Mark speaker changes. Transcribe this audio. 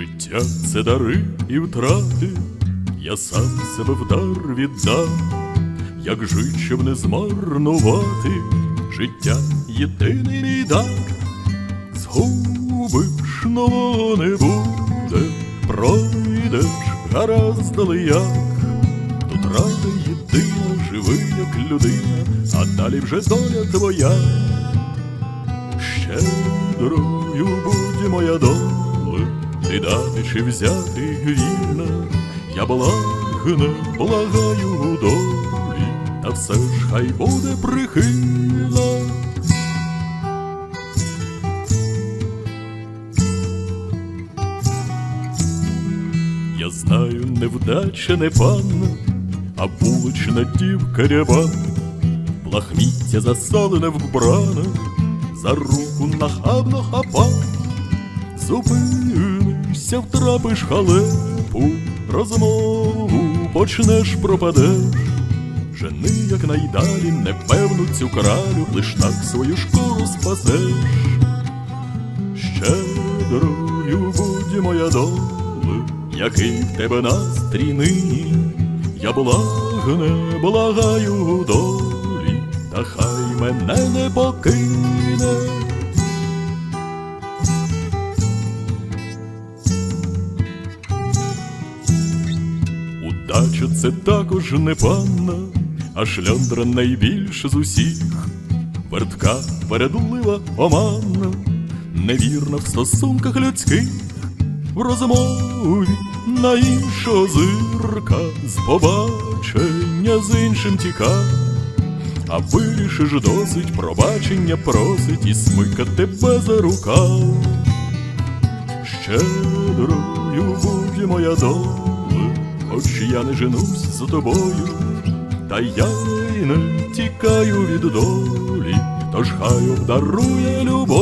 Speaker 1: Життя це дари і втрати, я сам себе в дар як жить, щоб не змарнувати, життя єдиний мій дар, згубиш, нового не буде, пройдеш гаразд, але як, тут рада єдина, живи, як людина, а далі вже доля твоя. Щедрою будь моя доля, ти дати чи взяти вільна, я благне, благаю долі, та все ж хай буде прихильна. Я знаю, невдача не панна, а вулична дівка рябана, лахміття засолене вбране, за руку нахабно хапа, зупинишся, втрапиш халепу, розмову почнеш пропадеш. Жени якнайдалі непевну цю кралю, лиш так свою шкуру спасеш. Щедрою будь моя доле, який в тебе настрій нині, я благне, благаю долі, та хай мене не покине. Удача це також не панна, а шльондра найбільше з усіх, вертка, передлива, оманна, невірна в стосунках людських, в розмові на іншого зирка, з побачення з іншим тіка, а вирішиш досить пробачення просить і смика тебе за рукав. Щедрою будь моя доля, хоч я не женусь за тобою, та я не тікаю від долі, тож хай обдарує любов.